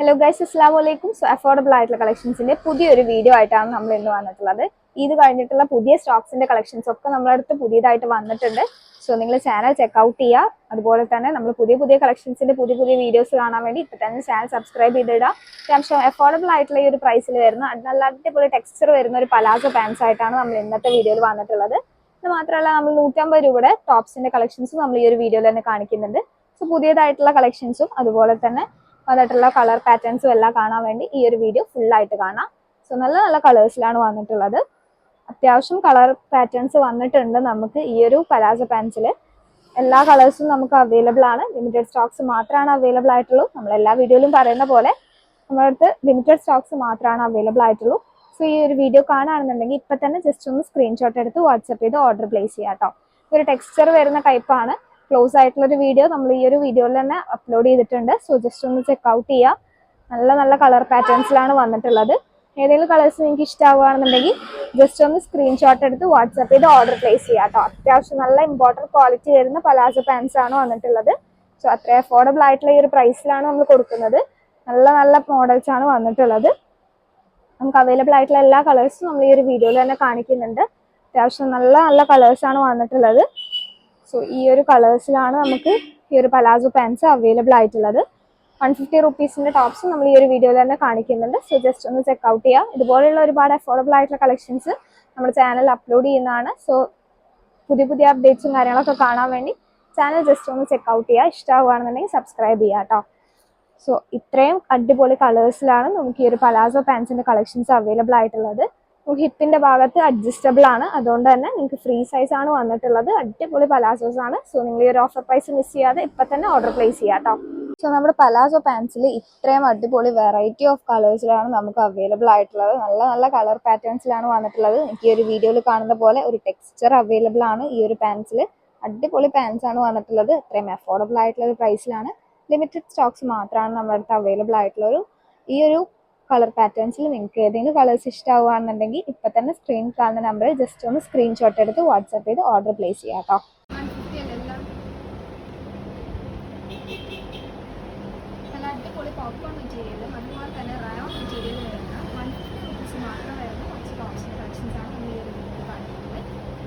Hello guys അസ്സാം വലൈക്കും so affordable ആയിട്ടുള്ള കളക്ഷൻസിന്റെ പുതിയൊരു വീഡിയോ ആയിട്ടാണ് നമ്മൾ ഇന്ന് വന്നിട്ടുള്ളത്. ഇത് കഴിഞ്ഞിട്ടുള്ള പുതിയ സ്റ്റോക്സിന്റെ കളക്ഷൻസ് ഒക്കെ നമ്മുടെ അടുത്ത് പുതിയതായിട്ട് വന്നിട്ടുണ്ട്. സോ നിങ്ങൾ ചാനൽ ചെക്ക്ഔട്ട് ചെയ്യുക അതുപോലെ തന്നെ നമ്മൾ പുതിയ പുതിയ കളക്ഷൻസിന്റെ പുതിയ പുതിയ വീഡിയോസ് കാണാൻ വേണ്ടി ഇപ്പൊ തന്നെ ചാനൽ സബ്സ്ക്രൈബ് ചെയ്തിടാം. അത്യാവശ്യം അഫോർഡബിൾ ആയിട്ടുള്ള ഈ ഒരു പ്രൈസിൽ വരുന്ന നല്ല അടിപൊളി ടെക്സ്ചർ വരുന്ന ഒരു പലാസോ പാൻസ് ആയിട്ടാണ് നമ്മൾ ഇന്നത്തെ വീഡിയോയിൽ വന്നിട്ടുള്ളത്. ഇത് മാത്രമല്ല നമ്മൾ നൂറ്റമ്പത് രൂപയുടെ ടോപ്സിന്റെ കളക്ഷൻസും നമ്മൾ ഈ ഒരു വീഡിയോയിൽ തന്നെ കാണിക്കുന്നുണ്ട്. സോ പുതിയതായിട്ടുള്ള കളക്ഷൻസും അതുപോലെ തന്നെ അതായിട്ടുള്ള കളർ പാറ്റേൺസും എല്ലാം കാണാൻ വേണ്ടി ഈ ഒരു വീഡിയോ ഫുൾ ആയിട്ട് കാണാം. സോ നല്ല നല്ല കളേഴ്സിലാണ് വന്നിട്ടുള്ളത്. അത്യാവശ്യം കളർ പാറ്റേൺസ് വന്നിട്ടുണ്ട് നമുക്ക് ഈ ഒരു പലാസോ പാൻസിൽ എല്ലാ കളേഴ്സും നമുക്ക് അവൈലബിൾ ആണ്. ലിമിറ്റഡ് സ്റ്റോക്സ് മാത്രമാണ് അവൈലബിൾ ആയിട്ടുള്ളൂ. നമ്മൾ എല്ലാ വീഡിയോയിലും പറയുന്ന പോലെ നമ്മുടെ അടുത്ത് ലിമിറ്റഡ് സ്റ്റോക്സ് മാത്രമാണ് അവൈലബിൾ ആയിട്ടുള്ളൂ. സോ ഈ ഒരു വീഡിയോ കാണുകയാണെന്നുണ്ടെങ്കിൽ ഇപ്പം തന്നെ ജസ്റ്റ് ഒന്ന് സ്ക്രീൻഷോട്ട് എടുത്ത് വാട്സപ്പ് ചെയ്ത് ഓർഡർ പ്ലേസ് ചെയ്യാം കേട്ടോ ഒരു ടെക്സ്ചർ വരുന്ന ടൈപ്പാണ് ക്ലോസ് ആയിട്ടുള്ള ഒരു വീഡിയോ നമ്മൾ ഈ ഒരു വീഡിയോയിൽ തന്നെ അപ്ലോഡ് ചെയ്തിട്ടുണ്ട്. സോ ജസ്റ്റ് ഒന്ന് ചെക്ക് ഔട്ട് ചെയ്യുക നല്ല നല്ല കളർ പാറ്റേൺസിലാണ് വന്നിട്ടുള്ളത്. ഏതെങ്കിലും കളേഴ്സ് നിങ്ങൾക്ക് ഇഷ്ടമാവുകയാണെന്നുണ്ടെങ്കിൽ ജസ്റ്റ് ഒന്ന് സ്ക്രീൻഷോട്ട് എടുത്ത് വാട്സപ്പ് ചെയ്ത് ഓർഡർ പ്ലേസ് ചെയ്യാം കേട്ടോ അത്യാവശ്യം നല്ല ഇമ്പോർട്ടന്റ് ക്വാളിറ്റി വരുന്ന പലാസോ പാൻസ് ആണ് വന്നിട്ടുള്ളത്. സോ അത്ര അഫോർഡബിൾ ആയിട്ടുള്ള ഈ ഒരു പ്രൈസിലാണ് നമ്മൾ കൊടുക്കുന്നത്. നല്ല നല്ല മോഡൽസ് ആണ് വന്നിട്ടുള്ളത്. നമുക്ക് അവൈലബിൾ ആയിട്ടുള്ള എല്ലാ കളേഴ്സും നമ്മൾ ഈ ഒരു വീഡിയോയിൽ തന്നെ കാണിക്കുന്നുണ്ട്. അത്യാവശ്യം നല്ല നല്ല കളേഴ്സ് ആണ് വന്നിട്ടുള്ളത്. സോ ഈ ഒരു കളേഴ്സിലാണ് നമുക്ക് ഈ ഒരു പലാസോ പാൻസ് അവൈലബിൾ ആയിട്ടുള്ളത്. വൺ ഫിഫ്റ്റി റുപ്പീസിന്റെ ടോപ്സ് നമ്മൾ ഈ ഒരു വീഡിയോയിൽ തന്നെ കാണിക്കുന്നുണ്ട്. സോ ജസ്റ്റ് ഒന്ന് ചെക്ക് ഔട്ട് ചെയ്യാം. ഇതുപോലെയുള്ള ഒരുപാട് അഫോർഡബിൾ ആയിട്ടുള്ള കളക്ഷൻസ് നമ്മുടെ ചാനൽ അപ്ലോഡ് ചെയ്യുന്നതാണ്. സോ പുതിയ പുതിയ അപ്ഡേറ്റ്സും കാര്യങ്ങളൊക്കെ കാണാൻ വേണ്ടി ചാനൽ ജസ്റ്റ് ഒന്ന് ചെക്ക് ഔട്ട് ചെയ്യുക ഇഷ്ടമാവുകയാണെന്നുണ്ടെങ്കിൽ സബ്സ്ക്രൈബ് ചെയ്യുക കേട്ടോ. സോ ഇത്രയും അടിപൊളി കളേഴ്സിലാണ് നമുക്ക് ഈ ഒരു പലാസോ പാൻസിന്റെ കളക്ഷൻസ് അവൈലബിൾ ആയിട്ടുള്ളത്. ഹിപ്പിന്റെ ഭാഗത്ത് അഡ്ജസ്റ്റബിൾ ആണ്. അതുകൊണ്ട് തന്നെ നിങ്ങൾക്ക് ഫ്രീ സൈസ് ആണ് വന്നിട്ടുള്ളത്. അടിപൊളി പലാസോസ് ആണ്. സോ നിങ്ങൾ ഈ ഒരു ഓഫർ പ്രൈസ് മിസ് ചെയ്യാതെ ഇപ്പൊ തന്നെ ഓർഡർ പ്ലേസ് ചെയ്യാട്ടോ സോ നമ്മുടെ പലാസോ പാൻസിൽ ഇത്രയും അടിപൊളി വെറൈറ്റി ഓഫ് കളേഴ്സിലാണ് നമുക്ക് അവൈലബിൾ ആയിട്ടുള്ളത്. നല്ല നല്ല കളർ പാറ്റേൺസിലാണ് വന്നിട്ടുള്ളത്. എനിക്ക് ഈ ഒരു വീഡിയോയിൽ കാണുന്ന പോലെ ഒരു ടെക്സ്ചർ അവൈലബിൾ ആണ് ഈ ഒരു പാൻസിൽ അടിപൊളി പാൻസ് ആണ് വന്നിട്ടുള്ളത്. അത്രയും അഫോർഡബിൾ ആയിട്ടുള്ള ഒരു പ്രൈസിലാണ് ലിമിറ്റഡ് സ്റ്റോക്സ് മാത്രമാണ് നമ്മുടെ അടുത്ത് അവൈലബിൾ ആയിട്ടുള്ള ഒരു ഈ ഒരു കളർ പാറ്റേൺസിൽ നിങ്ങൾക്ക് ഏതെങ്കിലും കളേഴ്സ് ഇഷ്ടമാവുകയാണെന്നുണ്ടെങ്കിൽ ഇപ്പം തന്നെ സ്ക്രീൻ കാണുന്ന നമ്പറിൽ ജസ്റ്റ് ഒന്ന് സ്ക്രീൻഷോട്ട് എടുത്ത് വാട്സാപ്പ് ചെയ്ത് ഓർഡർ പ്ലേസ് ചെയ്യാം കേട്ടോ. അടിപൊളി പോപ്കോൺ മെറ്റീരിയലും അതുപോലെ തന്നെ റയോൺ മെറ്റീരിയൽ വരുന്ന വൺ ഫിഫ്റ്റി റുപ്പീസ് മാത്രം വരുന്ന കുറച്ച് ടോപ്സിന്റെ കളക്ഷൻസ് ആണ് കാണിക്കുന്നത്.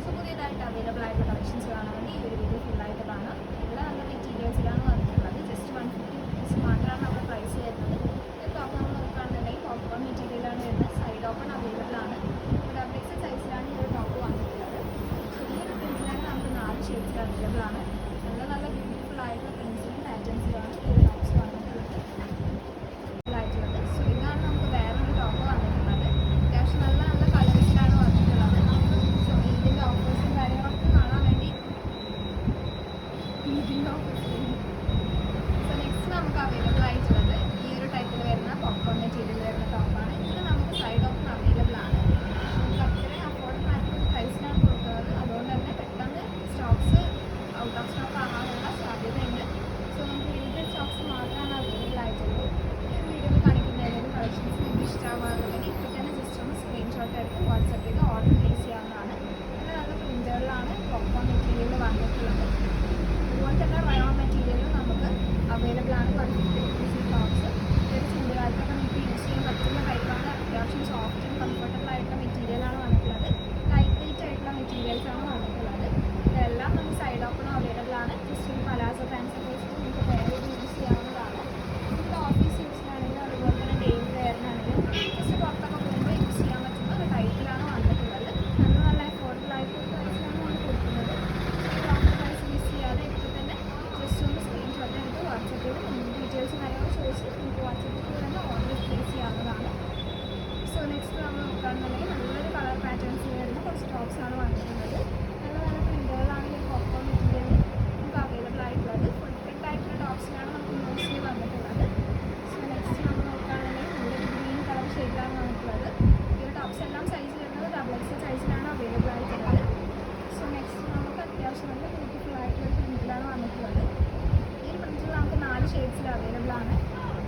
സോ പുതിയതായിട്ട് അവൈലബിൾ ആയിട്ടുള്ള കളക്ഷൻസ് കാണാൻ വേണ്ടി ഈ ഒരു വീഡിയോ ഫുള്ളായിട്ട് കാണാം. എല്ലാ നല്ല മെറ്റീരിയൽസിലാണ് വന്നിട്ടുള്ളത്. ജസ്റ്റ് വൺ ഫിഫ്റ്റി റുപ്പീസ് മാത്രമാണ് നമ്മുടെ പ്രൈസ് വരുന്നത്.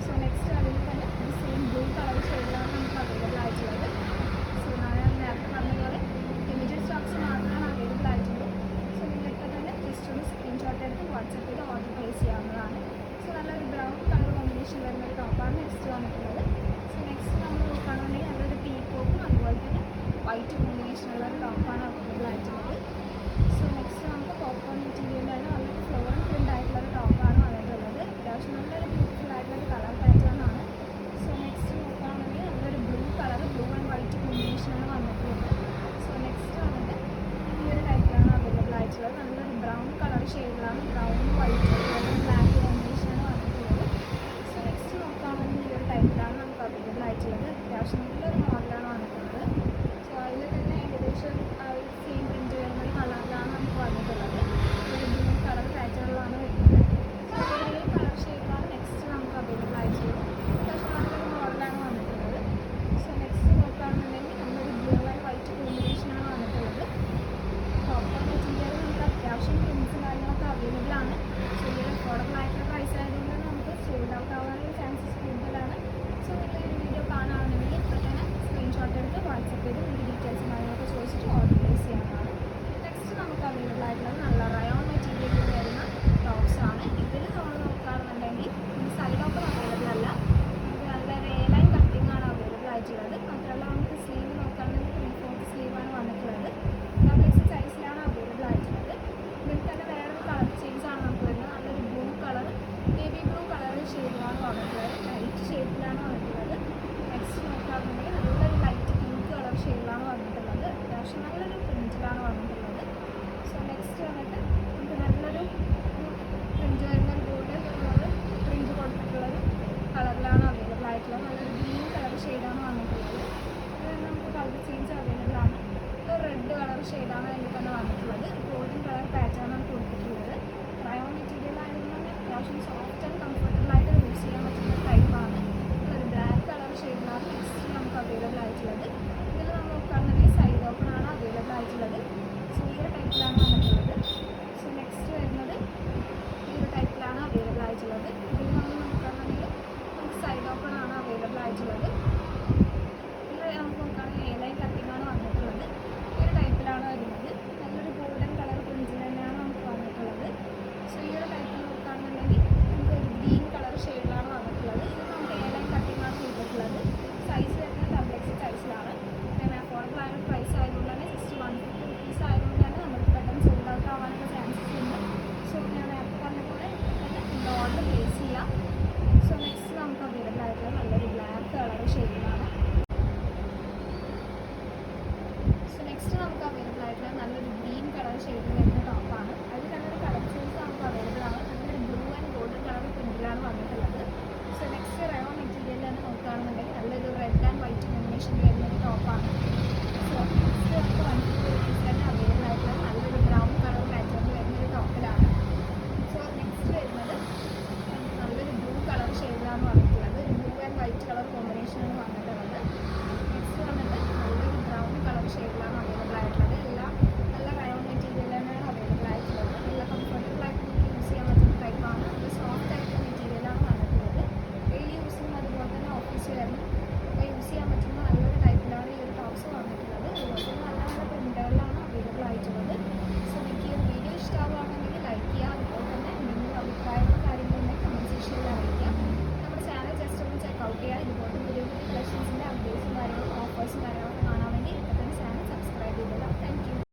സോ നെക്സ്റ്റ് അതിൽ തന്നെ ഈ സെയിം ബ്ലൂ കളർ ഷെയ്ഡാണ് നമുക്ക് അവൈലബിൾ ആയിട്ടുള്ളത് സോ ഞാൻ നേരത്തെ പറഞ്ഞതുപോലെ ഇമീഡിയറ്റ് സ്റ്റോക്സ് മാത്രമാണ് അവൈലബിൾ ആയിട്ടുള്ളൂ സോ നിങ്ങൾക്ക് തന്നെ ജസ്റ്റ് ഒന്ന് സ്ക്രീൻഷോട്ട് എടുത്ത് വാട്സപ്പ് ചെയ്ത് ഓർഡർ പ്ലേസ് ചെയ്യാവുന്നതാണ് സോ നല്ലൊരു ബ്രൗൺ കളർ കോമ്പിനേഷൻ വരുന്ന ഒരു ടോപ്പാണ് നെക്സ്റ്റ് വന്നിട്ടുള്ളത് സോ നെക്സ്റ്റ് നമ്മൾ നോക്കുകയാണെന്നുണ്ടെങ്കിൽ നല്ലൊരു പീ പോപ്പും അതുപോലെ തന്നെ വൈറ്റ് കോമ്പിനേഷനുള്ള ഒരു ടോപ്പാണ് അത്യാവശ്യം നല്ലൊരു മോഡലാണ് വന്നിട്ടുള്ളത്. സോ അതിൽ തന്നെ ഏകദേശം വന്നിട്ടുള്ളത്. ഗോൾഡൻ കളർ പാറ്റേൺ ആണ് കൊടുത്തിട്ടുള്ളത്. ക്രയോൺ മെറ്റീരിയൽ ആയതുകൊണ്ട് അത്യാവശ്യം സോഫ്റ്റ് ആൻഡ് കംഫർട്ടബിൾ ആയിട്ട് യൂസ് ചെയ്യാൻ പറ്റുന്ന ടൈപ്പാണ് ഒരു ബ്ലാക്ക് കളർ ഷെയ്ഡിലാണ് നെക്സ്റ്റ് നമുക്ക് അവൈലബിൾ ആയിട്ടുള്ളത്. ഇതിൽ നമ്മൾ നോക്കുകയാണെങ്കിൽ സൈഡ് ഓപ്പൺ ആണ് അവൈലബിൾ ആയിട്ടുള്ളത്. സോ ഈ ഒരു ടൈപ്പിലാണ് വന്നിട്ടുള്ളത്. സോ നെക്സ്റ്റ് വരുന്നത് ഈ ഒരു ടൈപ്പിലാണ് അവൈലബിൾ ആയിട്ടുള്ളത്. ഇതിൽ നമ്മൾ നോക്കുകയാണെങ്കിൽ നമുക്ക് സൈഡ് ഓപ്പൺ ആണ് അവൈലബിൾ ആയിട്ടുള്ളത്. ഇതിൽ നമുക്ക് Gracias.